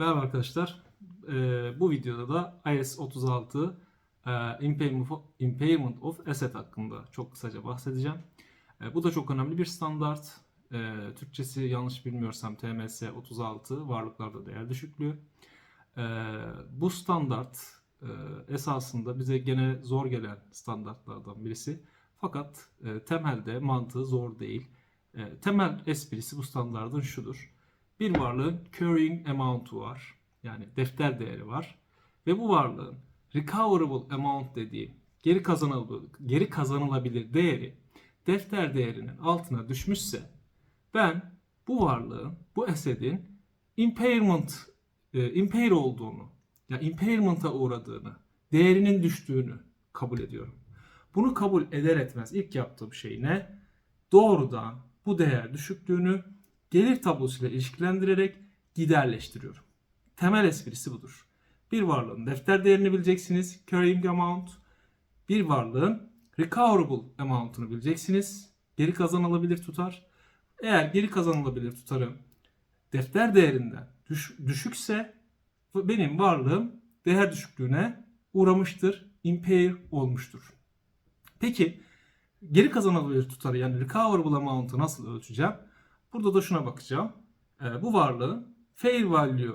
Merhaba arkadaşlar. Ee, bu videoda da IS 36 e, Impairment of, Asset hakkında çok kısaca bahsedeceğim. E, bu da çok önemli bir standart. E, Türkçesi yanlış bilmiyorsam TMS 36 varlıklarda değer düşüklüğü. E, bu standart e, esasında bize gene zor gelen standartlardan birisi. Fakat e, temelde mantığı zor değil. E, temel esprisi bu standardın şudur. Bir varlığın carrying amount'u var. Yani defter değeri var. Ve bu varlığın recoverable amount dediği geri kazanılabilir, geri kazanılabilir değeri defter değerinin altına düşmüşse ben bu varlığın, bu esedin impairment, e, impair olduğunu, ya yani impairment'a uğradığını, değerinin düştüğünü kabul ediyorum. Bunu kabul eder etmez ilk yaptığım şey ne? Doğrudan bu değer düşüklüğünü gelir tablosuyla ilişkilendirerek giderleştiriyorum. Temel esprisi budur. Bir varlığın defter değerini bileceksiniz, carrying amount. Bir varlığın recoverable amount'unu bileceksiniz, geri kazanılabilir tutar. Eğer geri kazanılabilir tutarım defter değerinden düş, düşükse benim varlığım değer düşüklüğüne uğramıştır, impair olmuştur. Peki geri kazanılabilir tutarı yani recoverable amount'u nasıl ölçeceğim? Burada da şuna bakacağım. E, bu varlığın fair value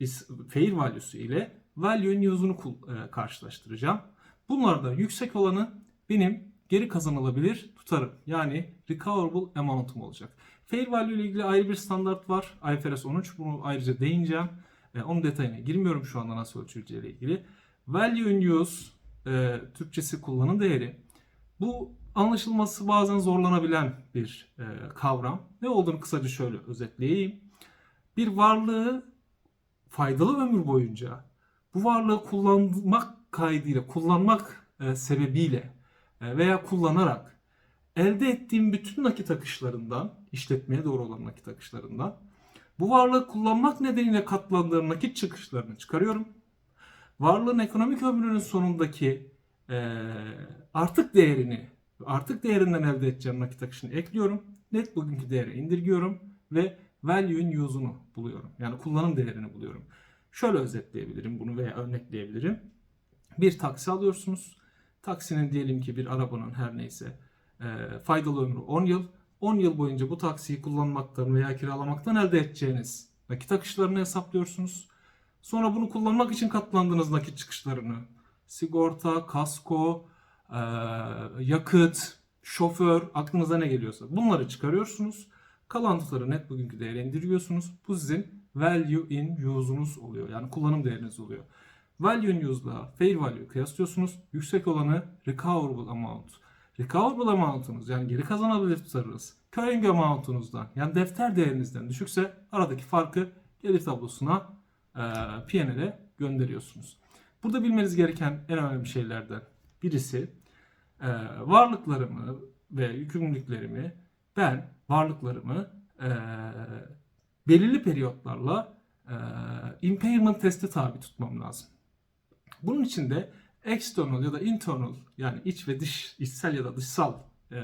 is, fair value'su ile value in use'unu e, karşılaştıracağım. Bunlardan yüksek olanı benim geri kazanılabilir tutarım. Yani recoverable amount'um olacak. Fair value ile ilgili ayrı bir standart var. IFRS 13. Bunu ayrıca değineceğim. E, onun detayına girmiyorum şu anda nasıl ölçüleceği ile ilgili. Value in use e, Türkçesi kullanım değeri. Bu anlaşılması bazen zorlanabilen bir e, kavram. Ne olduğunu kısaca şöyle özetleyeyim. Bir varlığı faydalı ömür boyunca bu varlığı kullanmak kaydıyla, kullanmak e, sebebiyle e, veya kullanarak elde ettiğim bütün nakit akışlarından, işletmeye doğru olan nakit akışlarından bu varlığı kullanmak nedeniyle katlandığım nakit çıkışlarını çıkarıyorum. Varlığın ekonomik ömrünün sonundaki e, artık değerini artık değerinden elde edeceğim nakit akışını ekliyorum. Net bugünkü değeri indirgiyorum ve value in use'unu buluyorum. Yani kullanım değerini buluyorum. Şöyle özetleyebilirim bunu veya örnekleyebilirim. Bir taksi alıyorsunuz. Taksinin diyelim ki bir arabanın her neyse e, faydalı ömrü 10 yıl. 10 yıl boyunca bu taksiyi kullanmaktan veya kiralamaktan elde edeceğiniz nakit akışlarını hesaplıyorsunuz. Sonra bunu kullanmak için katlandığınız nakit çıkışlarını sigorta, kasko, yakıt, şoför, aklınıza ne geliyorsa bunları çıkarıyorsunuz. Kalan tutarı net bugünkü değere indiriyorsunuz. Bu sizin value in use'unuz oluyor. Yani kullanım değeriniz oluyor. Value in use'la fair value kıyaslıyorsunuz. Yüksek olanı recoverable amount. Recoverable amount'unuz yani geri kazanabilir tutarınız. Carrying amount'unuzdan yani defter değerinizden düşükse aradaki farkı gelir tablosuna e, P&L'e gönderiyorsunuz. Burada bilmeniz gereken en önemli şeylerden birisi e, varlıklarımı ve yükümlülüklerimi ben varlıklarımı e, belirli periyotlarla e, impairment testi tabi tutmam lazım. Bunun için de external ya da internal yani iç ve dış, içsel ya da dışsal e,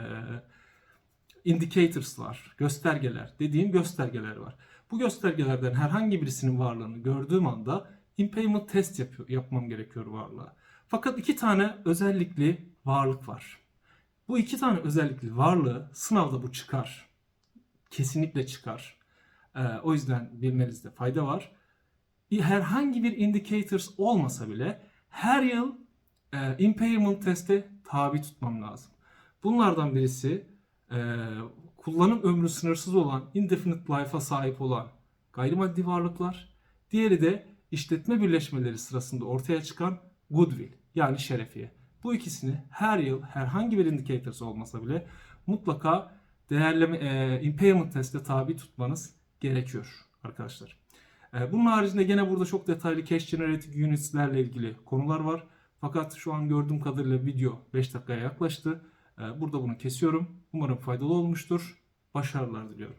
indicators'lar, göstergeler dediğim göstergeler var. Bu göstergelerden herhangi birisinin varlığını gördüğüm anda impairment test yapıyor, yapmam gerekiyor varlığa. Fakat iki tane özellikli varlık var. Bu iki tane özellikli varlığı sınavda bu çıkar. Kesinlikle çıkar. Ee, o yüzden bilmenizde fayda var. Herhangi bir indicators olmasa bile her yıl e, impairment teste tabi tutmam lazım. Bunlardan birisi e, kullanım ömrü sınırsız olan indefinite life'a sahip olan gayrimaddi varlıklar. Diğeri de işletme birleşmeleri sırasında ortaya çıkan goodwill yani şerefiye. Bu ikisini her yıl herhangi bir indicators olmasa bile mutlaka değerleme e, impairment teste tabi tutmanız gerekiyor arkadaşlar. E, bunun haricinde gene burada çok detaylı cash generating units'lerle ilgili konular var. Fakat şu an gördüğüm kadarıyla video 5 dakikaya yaklaştı. E, burada bunu kesiyorum. Umarım faydalı olmuştur. Başarılar diliyorum.